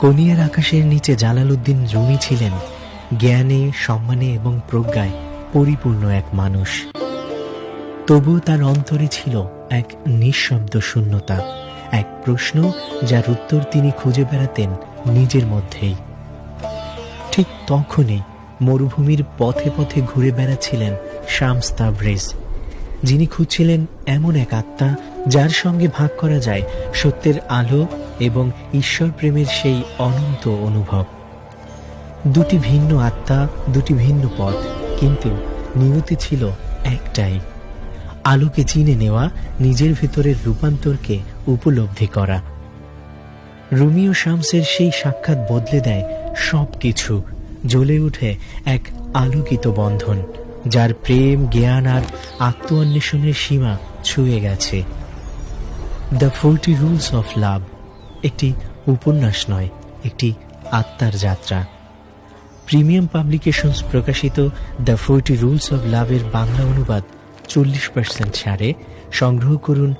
কনিয়ার আকাশের নিচে Jalaluddin Rumi ছিলেন জ্ঞানে, সম্মানে এবং প্রজ্ঞায় পরিপূর্ণ এক মানুষ। তবু তার অন্তরে ছিল এক নিঃশব্দ শূন্যতা, এক প্রশ্ন যার উত্তর তিনি খুঁজে বেড়াতেন নিজের মধ্যেই। ঠিক তখনই মরুভূমির পথে পথে ঘুরে বেড়াচ্ছিলেন শামস যিনি খুঁজছিলেন এমন এক আত্মা যার সঙ্গে ভাগ করা যায় সত্যের আলো এবং ঈশ্বর প্রেমের সেই অনন্ত অনুভব। দুটি ভিন্ন আত্মা, দুটি ভিন্ন পথ, কিন্তু নিয়তি ছিল একটাই। আলোকে চিনে নেওয়া, নিজের ভেতরের রূপান্তরকে উপলব্ধি করা। রুমি ও শামসের সেই সাক্ষাৎ বদলে দেয় সব কিছু জ্বলে উঠে এক আলোকিত বন্ধন, যার প্রেম, জ্ঞান আর আত্ম অন্বেষণের সীমা ছুঁয়ে গেছে। The forty rules of love একটি উপন্যাস নয়, একটি আত্মার যাত্রা। প্রিমিয়াম পাবলিকেশনস প্রকাশিত দ্য ফোর্টি রুলস অব লাভের বাংলা অনুবাদ চল্লিশ পার্সেন্ট ছাড়ে সংগ্রহ করুন